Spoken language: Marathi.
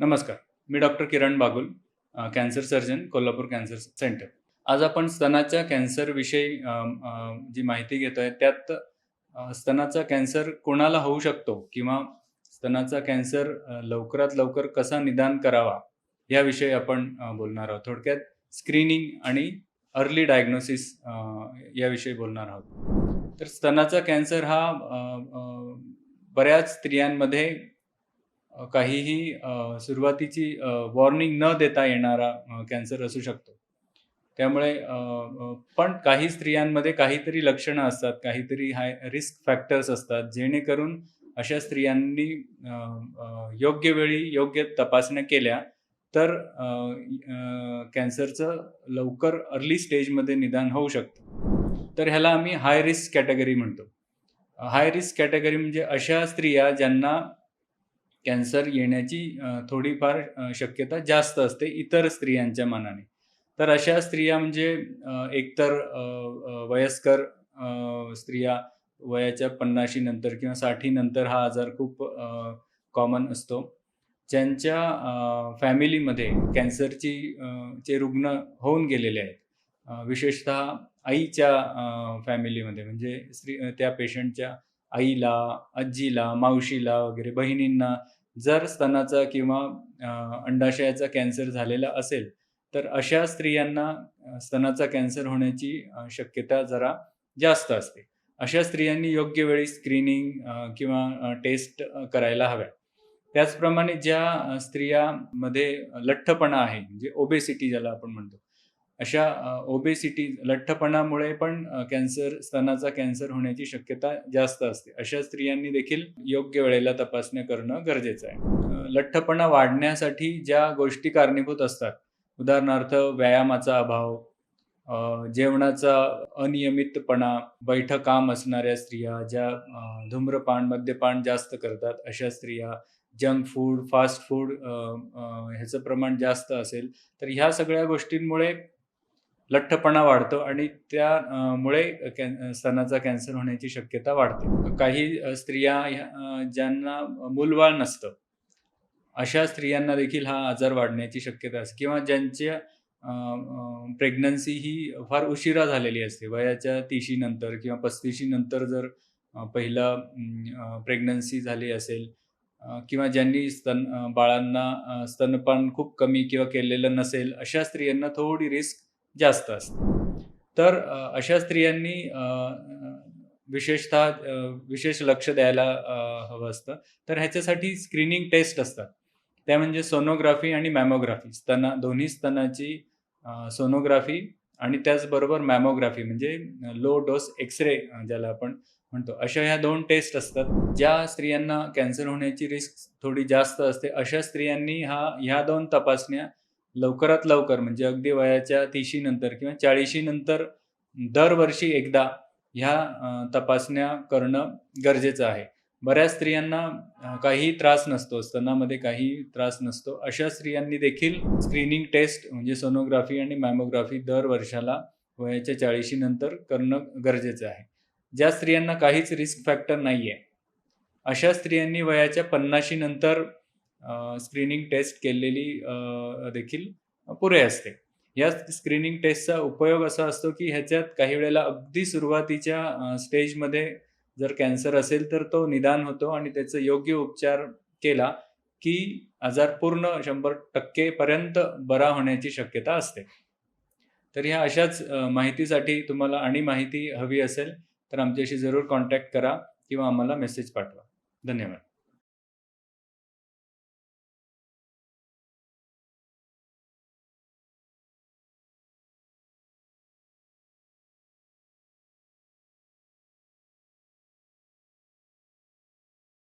नमस्कार मी doctor Kiran Bagul cancer surgeon Kolhapur cancer centre. आज आपण स्तनाच्या कॅन्सरविषयी जी माहिती घेतो आहे त्यात स्तनाचा कॅन्सर कोणाला होऊ शकतो किंवा स्तनाचा कॅन्सर लवकरात लवकर कसा निदान करावा याविषयी आपण बोलणार आहोत. थोडक्यात स्क्रीनिंग आणि अर्ली डायग्नोसिस याविषयी बोलणार आहोत. तर स्तनाचा कॅन्सर हा बऱ्याच स्त्रियांमध्ये काहीही सुरुवातीची वॉर्निंग न देता येणारा कॅन्सर असू शकतो. त्यामुळे पण काही स्त्रियांमध्ये काहीतरी लक्षणं असतात काहीतरी हाय रिस्क फॅक्टर्स असतात जेणेकरून अशा स्त्रियांनी योग्य वेळी योग्य तपासण्या केल्या तर कॅन्सरचं लवकर अर्ली स्टेजमध्ये निदान होऊ शकतं. तर ह्याला आम्ही हाय रिस्क कॅटेगरी म्हणतो. हाय रिस्क कॅटेगरी म्हणजे अशा स्त्रिया ज्यांना कॅन्सर येण्याची थोडीफार शक्यता जास्त असते इतर स्त्रियांच्या मानाने. तर अशा स्त्रिया म्हणजे एकतर वयस्कर स्त्रिया वयाच्या पन्नाशी नंतर किंवा साठी नंतर हा आजार खूप कॉमन असतो. ज्यांच्या फॅमिलीमध्ये कॅन्सरची चे रुग्ण होऊन गेलेले आहेत विशेषतः आईच्या फॅमिलीमध्ये म्हणजे स्त्री त्या पेशंटच्या आईला आजीला मावशीला वगैरे बहिणींना जर स्तनाचा किंवा अंडाशयाचा कॅन्सर झालेला असेल तर अशा स्त्रियांना स्तनाचा कॅन्सर होण्याची शक्यता जरा जास्त असते. अशा स्त्रियांनी योग्य वेळी स्क्रीनिंग किंवा टेस्ट करायला हव्या त्याचप्रमाणे ज्या स्त्रियामध्ये लठ्ठपणा आहे म्हणजे ओबेसिटी ज्याला आपण म्हणतो अशा ओबेसिटी लठ्ठपणामुळे पण कॅन्सर स्तनाचा कॅन्सर होण्याची शक्यता जास्त असते. अशा स्त्रियांनी देखील योग्य वेळेला तपासण्या करणं गरजेचं आहे. लठ्ठपणा वाढण्यासाठी ज्या गोष्टी कारणीभूत असतात उदाहरणार्थ व्यायामाचा अभाव जेवणाचा अनियमितपणा बैठं काम असणाऱ्या स्त्रिया ज्या धूम्रपान मद्यपान जास्त करतात अशा स्त्रिया जंक फूड फास्ट फूड ह्याचं प्रमाण जास्त असेल तर ह्या सगळ्या गोष्टींमुळे लठ्ठपणा वाढतो आणि त्यामुळे कॅन स्तनाचा कॅन्सर होण्याची शक्यता वाढते. काही स्त्रिया ज्यांना मूलबाळ नसतं अशा स्त्रियांना देखील हा आजार वाढण्याची शक्यता असते. किंवा ज्यांच्या प्रेग्नन्सी ही फार उशिरा झालेली असते वयाच्या तिशीनंतर किंवा पस्तीशीनंतर जर पहिला प्रेग्नन्सी झाली असेल किंवा ज्यांनी स्तन बाळांना स्तनपान खूप कमी किंवा केलेलं नसेल अशा स्त्रियांना थोडी रिस्क जास्त असते. तर अशा स्त्रियांनी विशेषतः विशेष लक्ष द्यायला हवं असतं. तर ह्याच्यासाठी स्क्रीनिंग टेस्ट असतात. त्या म्हणजे सोनोग्राफी आणि मॅमोग्राफी स्तना दोन्ही स्तनाची सोनोग्राफी आणि त्याचबरोबर मॅमोग्राफी म्हणजे लो डोस एक्सरे ज्याला आपण म्हणतो. अशा ह्या दोन टेस्ट असतात. ज्या स्त्रियांना कॅन्सर होण्याची रिस्क थोडी जास्त असते अशा स्त्रियांनी हा ह्या दोन तपासण्या लवकरात लवकर म्हणजे अगदी वयाच्या तिशी नंतर किंवा चाळीशी नंतर दरवर्षी एकदा ह्या तपासण्या करणं गरजेचं आहे. बऱ्याच स्त्रियांना काही त्रास नसतो स्तनामध्ये काही त्रास नसतो. अशा स्त्रियांनी देखील स्क्रीनिंग टेस्ट म्हणजे सोनोग्राफी आणि मॅमोग्राफी दर वर्षाला वयाच्या चाळीशी नंतर करणं गरजेचं आहे. ज्या स्त्रियांना काहीच रिस्क फॅक्टर नाही आहे अशा स्त्रियांनी वयाच्या पन्नाशी नंतर स्क्रीनिंग टेस्ट केलेली देखील पुरे असते. या स्क्रीनिंग टेस्टचा उपयोग असा असतो की ह्याच्यात काही वेळेला अगदी सुरुवातीच्या स्टेजमध्ये जर कॅन्सर असेल तर तो निदान होतो आणि त्याचा योग्य उपचार केला की आजार पूर्ण शंभर टक्केपर्यंत बरा होण्याची शक्यता असते. तर ह्या अशाच माहितीसाठी तुम्हाला आणि माहिती हवी असेल तर आमच्याशी जरूर कॉन्टॅक्ट करा किंवा आम्हाला मेसेज पाठवा. धन्यवाद.